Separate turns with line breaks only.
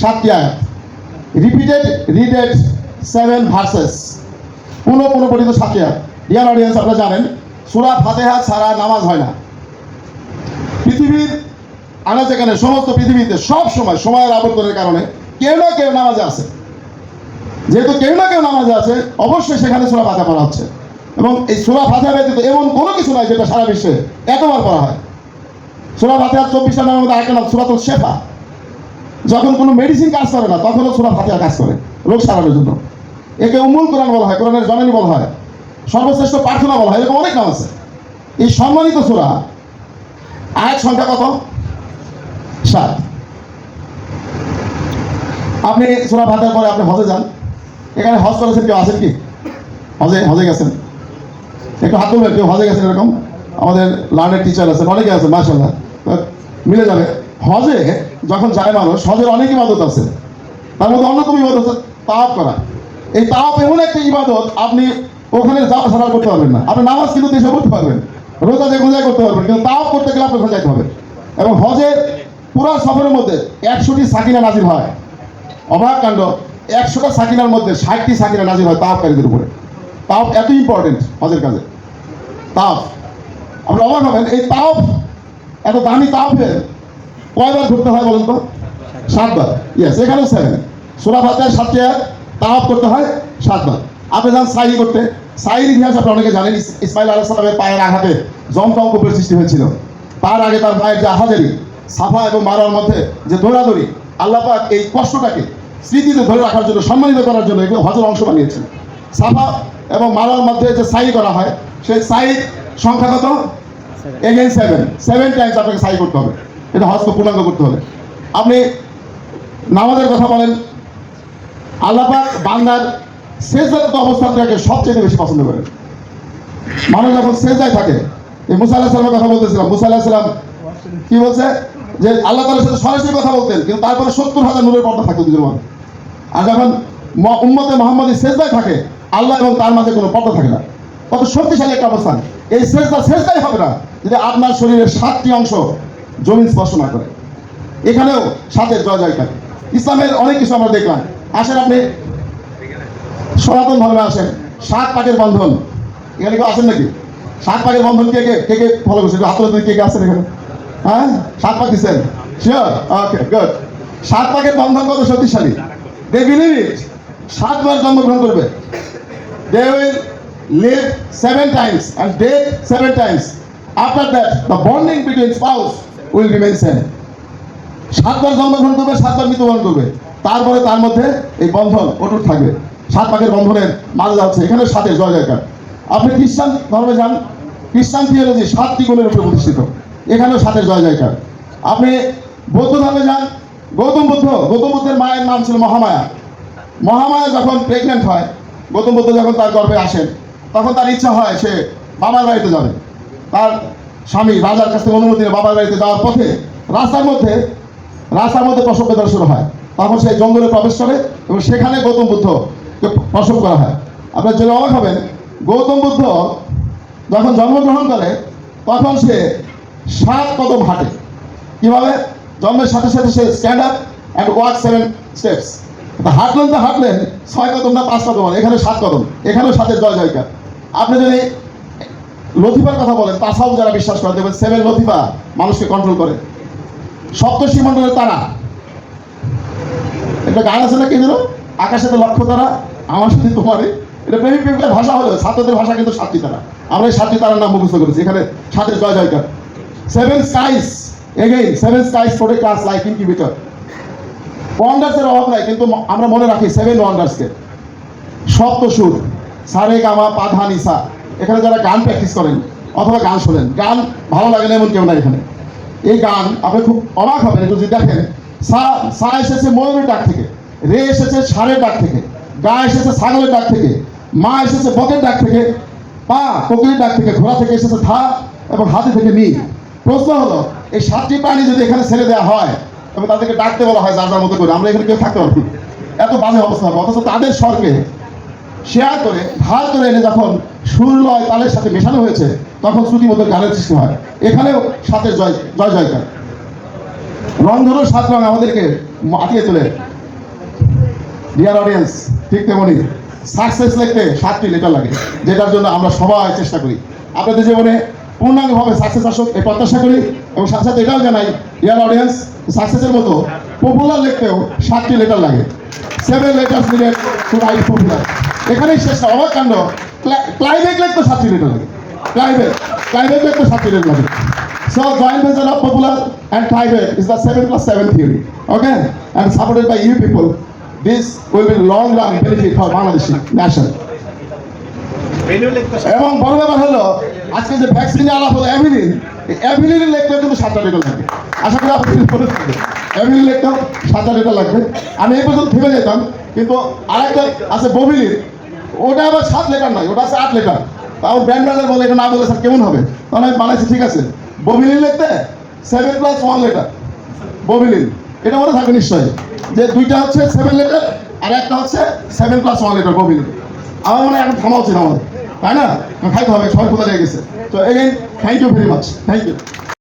সাতটি আয়াত। Repeated রিডেড seven versus পুনঃ পুনঃ পঠিত সাতটি আয়াত। ডিয়ার অডিয়েন্স আপনারা জানেন, সুরা ফাতেহা ছাড়া নামাজ হয় না। পৃথিবীর আনাচে যেখানে সমস্ত পৃথিবীতে সব সময় সময়ের আবর্তনের কারণে কেউ না কেউ নামাজে আছে। যেহেতু কেউ না কেউ নামাজে আছে, অবশ্যই সেখানে সুরা ফাতে পড়া হচ্ছে। এবং এই সুরা ফাতে ব্যতীত এমন কোনো কিছু নাই যেটা সারা বিশ্বে এতবার পড়া হয়। সুরা ফাতে চব্বিশটা নামের মধ্যে একটা নাম, সুরাতুল শেফা। যখন কোনো মেডিসিন কাজ করে না তখনও সুরা ফাতিহা কাজ করে, রোগ সারানোর জন্য। একে উমুল কোরআন বলা হয়, কোরআনের জননী বলা হয়, সর্বশ্রেষ্ঠ প্রার্থনা বলা হয়, এরকম অনেক নাম আছে। এই সম্মানিত সুরা আয়াত সংখ্যা কত? সাত। আপনি সুরা ফাতেহার পরে আপনি হজে যান। এখানে হজ করেছেন কেউ? আছেন কি? হজে হজে গেছেন? একটু হাত তুলবেন, কেউ হজে গেছেন এরকম? আমাদের লার্নের টিচার আছেন, অনেকে আছেন মার্শাল্লাহ মিলে যাবে। হজে যখন যায় মানুষ, হজের অনেক ইবাদত আছে। তার মধ্যে অন্যতম ইবাদত হচ্ছে তাওয়াফ করা। এই তাওয়াফ এমন একটা ইবাদত, আপনি ওখানে যাওয়া ছাড়া করতে পারবেন না। আপনি নামাজ কিন্তু দেশে করতে পারবেন। রোজা যে গোজায় করতে পারবেন, কিন্তু তাওয়াফ করতে গেলে আপনার যাইতে হবে। এবং হজের পুরো সফরের মধ্যে একশোটি সাকিনা নাজির হয়। অবাক কাণ্ড, একশোটা সাকিনার মধ্যে ষাটটি সাকিনা নাজির হয় তাওয়াফকারীদের উপরে। তাওয়াফ এত ইম্পর্টেন্ট হজের কাজে। তাওয়াফ। আপনি অবাক হবেন, এই তাওয়াফ, এত দামি তাওয়াফের কয়বার ঘুরতে হয় বলুন তো? সাতবার। ইয়েস এখানেও সেভেন সুরা ফাতেহার সাতটি আয়াত করতে হয় সাতবার। আপনি যান সাইরি করতে? সাইর ইতিহাস আপনি অনেকে জানেন, ইস- ইসমাইল আলাহ সালামের পায়ের আঘাতে জমজম কূপের সৃষ্টি হয়েছিল। তার আগে তার পায়ের যে আহাজারি, সাফা এবং মারার মধ্যে যে দৌড়াদৌড়ি আল্লাপাক এই কষ্টটাকে স্মৃতিতে ধরে রাখার জন্য, সম্মানিত করার জন্য এগুলো হজর অংশ বানিয়েছেন। সাফা এবং মারার মধ্যে যে সাই করা হয়, সেই সাই সংখ্যা কত? এগেন সেভেন সেভেন টাইমস আপনাকে সাই করতে হবে। এটা হজকে পূর্ণাঙ্গ করতে হবে। আপনি নামাজের কথা বলেন আল্লাপাক বান্দার শেষদার অবস্থানটাকে সবচেয়ে বেশি পছন্দ করেন। মানুষ যখন শেষদায় থাকে এই মুসা আল্লাহ কথা বলতেছিলাম, মুসা আল্লাহ কি বলছে? যে আল্লাহ তালার সাথে সরাসরি কথা বলতেন, কিন্তু তারপরে সত্তর হাজার নূরের পর্দা থাকতো দুজন মধ্যে আর যখন উম্মতে মোহাম্মদী শেষদায় থাকে, আল্লাহ এবং তার মাঝে কোনো পর্দা থাকে না। কত শক্তিশালী একটা অবস্থান। এই শেষদা শেষদাই হবে না। যদি আপনার শরীরের সাতটি অংশ জমিন স্পর্শ না করে। এখানেও সাথে জয় জয়কার। ইসলামের অনেক কিছু আমরা দেখলাম। আসেন আপনি। সনাতন ধর্মে আসেন। সাত পাকের বন্ধন। এখানে কেউ আছেন নাকি? সাত পাকের বন্ধন কে কে কে কে ফলো করছে? হাত কে কে আসেন এখানে। হ্যাঁ? সাত পাক দিচ্ছেন শিওর ওকে গুড সাত পাকের বন্ধন কত শক্তিশালী? দে বিলিভ ইট সাতবার জন্মগ্রহণ করবে। They will live seven times and they seven times after that the bonding between spouse will remain same সাতবার জন্মগ্রহণ করবে, সাতবার মৃত্যুবরণ করবে। তারপরে তার মধ্যে এই বন্ধন অটুট থাকবে। সাত পাকের বন্ধনের মাঝে যাচ্ছে এখানে সাথে জয় জয়কার। আপনি খ্রিস্টান ধর্মে যান, খ্রিস্টান থিওলজি সাতটি গুণের উপরে প্রতিষ্ঠিত। এখানেও সাথে জয় জয়কার। আপনি বৌদ্ধ ধর্মে যান, গৌতম বুদ্ধ, গৌতম বুদ্ধের মায়ের নাম ছিল মহামায়া। মহামায়া যখন প্রেগনেন্ট হয়, গৌতম বুদ্ধ যখন তার গর্ভে আসেন, তখন তার ইচ্ছা হয় সে বাবার বাড়িতে যাবে। তার স্বামী রাজার কাছ থেকে অনুমতি নিয়ে বাবার বাড়িতে যাওয়ার পথে রাস্তার মধ্যে রাস্তার মধ্যে প্রসব বেদনা শুরু হয়। তখন সেই জঙ্গলে প্রবেশ করে এবং সেখানে গৌতম বুদ্ধকে প্রসব করা হয়। আপনার জন্য অবাক হবেন, গৌতম বুদ্ধ যখন জন্মগ্রহণ করে, তখন সে সাত কদম হাঁটে। কীভাবে? জন্মের সাথে সাথে সে stand up and walk seven steps হাঁটলেন তো হাঁটলেন, ছয় কদম না পাঁচ কদম? এখানে সাত কদম, এখানেও সাথে জয় জয়কার। আপনি যদি লতিফার কথা বলেন তাছাও যারা বিশ্বাস করে, দেখবেন সেভেন লতিফা মানুষকে কন্ট্রোল করে। সপ্তর্ষি মণ্ডলের তারা। একটা গান আছে না কি যেন? আকাশে তো লক্ষ্য তারা, আমার সাথে তোমারই। এটা প্রেমিক প্রেমিকের ভাষা হলো, ছাত্রদের ভাষা কিন্তু সাতটি তারা। আমরা এই সাতটি তারার নাম মুখস্থ করেছি। এখানে সাতের জয় জয়কার। Seven skies again seven skies a class like incubator ওয়ান্ডার্সের অভাব নাই, কিন্তু আমরা মনে রাখি সেভেন ওয়ান্ডার্সকে সপ্ত সুর সারে গামা পাধা নিসা এখানে যারা গান প্র্যাকটিস করেন অথবা গান শোনেন, গান ভালো লাগে না এমন কেউ নাই এখানে। এই গান আপনি খুব অবাক হবেন যদি দেখেন, সা সা এসেছে ময়ূরের ডাক থেকে, রে এসেছে ষাঁড়ের ডাক থেকে, গা এসেছে ছাগলের ডাক থেকে, মা এসেছে বকের ডাক থেকে, পা কোকিলের ডাক থেকে, ঘোড়া থেকে এসেছে ধা এবং হাতি থেকে নি প্রশ্ন হলো, এই সাতটি প্রাণী যদি এখানে ছেড়ে দেওয়া হয়, তবে তাদেরকে ডাকতে বলা হয় যার যার মতো করে। আমরা এখানে কেউ থাকতে পারব এত বাজে অবস্থা হবে, অথচ তাদের স্বর্গে শেয়ার করে ভাগ করে এনে যখন সুর লয়, তালের সাথে মেশানো হয়েছে, তখন শ্রুতি মতো গানের সৃষ্টি হয়। এখানেও সাথে জয় জয় জয়কার। রং ধরো সাত রং আমাদেরকে মাতিয়ে চলে ডিয়ার অডিয়েন্স ঠিক তেমনি সাকসেস লিখতে সাতটি লেটার লাগে, যেটার জন্য আমরা সবাই চেষ্টা করি। আপনাদের জীবনে পূর্ণাঙ্গভাবে সাকসেস আসুক, এই প্রত্যাশা করি, এবং সাথে সাথে এটাও জানাই ডিয়ার অডিয়েন্স সাকসেসের মতো পপুলার লিখতেও সাতটি লেটার লাগে। Seven letters needed to write popular এখানেই শেষ না অবাক কাণ্ড ক্লাইবেক লিখতে সাতটি লেটার লাগে ক্লাইবেক ক্লাইবেক লিখতে সাতটি লেটার লাগে So joint venture of Popular and Tribeca is the 7 plus 7 theory. Okay? And supported by you people. This will be long run benefit for Bangladesh nation. এবং বড় ব্যাপার হলো আজকে যে ভ্যাকসিনে আলাপ হলো অ্যাভিলিন অ্যাভিলিন লিখতে কিন্তু সাতটা লিটার লাগবে আশা করি আপনি বলে থাকবেন অ্যাভিলিন লিখতেও সাতটা লিটার লাগবে আমি এই পর্যন্ত থেমে যেতাম কিন্তু আরেকটা আছে ববিলিন ওটা আবার সাত লিটার নয় ওটা আছে আট লিটার। তাও ব্র্যান্ড বলে, এটা না বলে স্যার কেমন হবে? তখন আমি বানাইছি, ঠিক আছে। ববিলিন লিখতে সেভেন প্লাস ওয়ান লিটার। ববিলিন এটা মনে থাকবে নিশ্চয়ই। যে দুইটা হচ্ছে সেভেন লেটার আর একটা হচ্ছে সেভেন প্লাস ওয়ান লেটার ববিলিন আমার মনে হয় এখন থামা উচিত আমাদের তাই না? খাইতে হবে, সবাই কোথায় লেগে গেছে। তো again thank you very much thank you